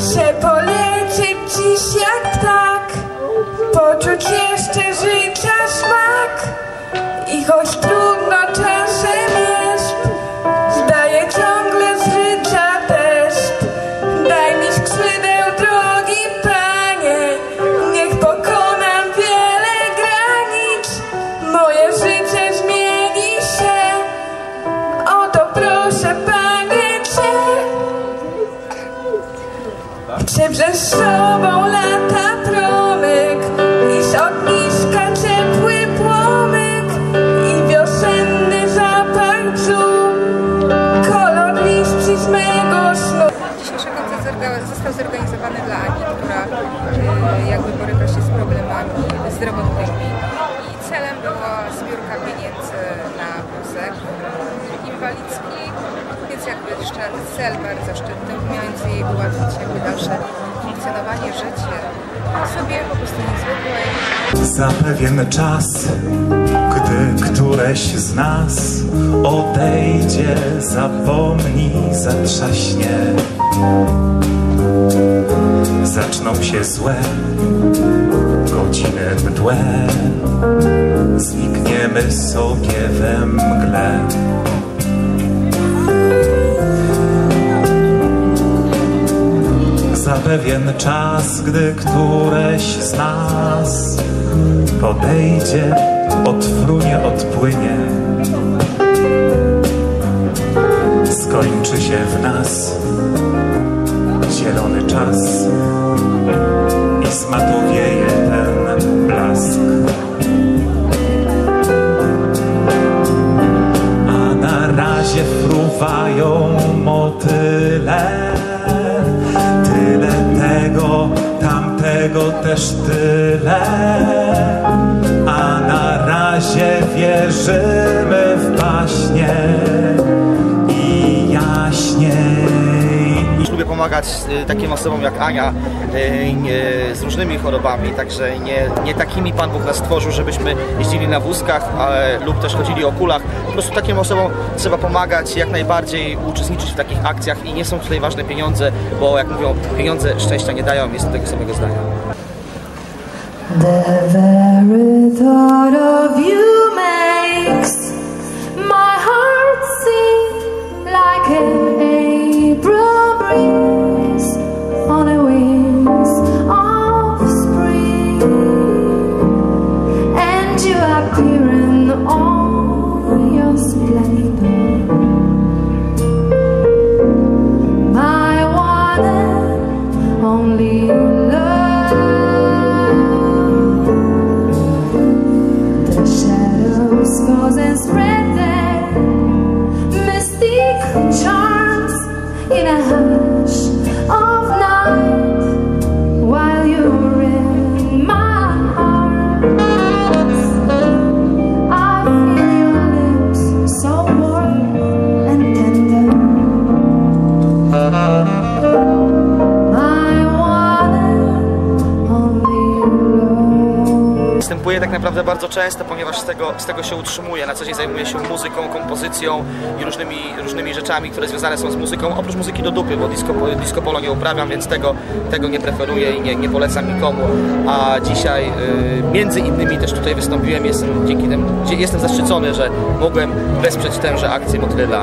że polecieć dziś jak tak, poczuć jeszcze życia szmak i choć Chcę przez sobą lata promyk? I z ogniska ciepły płomyk i wiosenny zapach bzu, kolor liści z mego snu. Dzisiejszy koncert został zorganizowany dla Ani, która e, jakby boryka się z problemami zdrowotnymi cel bardzo szczytny, mający jej ułatwić jakby dalsze funkcjonowanie, życie sobie po prostu niezwykłej. Za pewien czas, gdy któreś z nas odejdzie, zapomni, zatrzaśnie. Zaczną się złe godziny mdłe, znikniemy sobie we mgle. Pewien czas, gdy któreś z nas podejdzie, odfrunie, odpłynie, skończy się w nas zielony czas i zmatowieje ten blask. A na razie fruwają motyle. Tamtego też tyle. A na razie wierzymy w baśnie pomagać y, takim osobom jak Ania y, nie- z różnymi chorobami, także nie, nie takimi Pan Bóg nas stworzył, żebyśmy jeździli na wózkach ale, lub też chodzili o kulach. Po prostu takim osobom trzeba pomagać, jak najbardziej uczestniczyć w takich akcjach i nie są tutaj ważne pieniądze, bo jak mówią, pieniądze szczęścia nie dają, jestem tego samego zdania. charms, in a. Występuję tak naprawdę bardzo często, ponieważ z tego, z tego się utrzymuję. Na co dzień zajmuję się muzyką, kompozycją i różnymi, różnymi rzeczami, które związane są z muzyką. Oprócz muzyki do dupy, bo disco, disco polo nie uprawiam, więc tego, tego nie preferuję i nie, nie polecam nikomu. A dzisiaj y, między innymi też tutaj wystąpiłem. Jestem dzięki temu, jestem zaszczycony, że mogłem wesprzeć tęże akcję Motyle.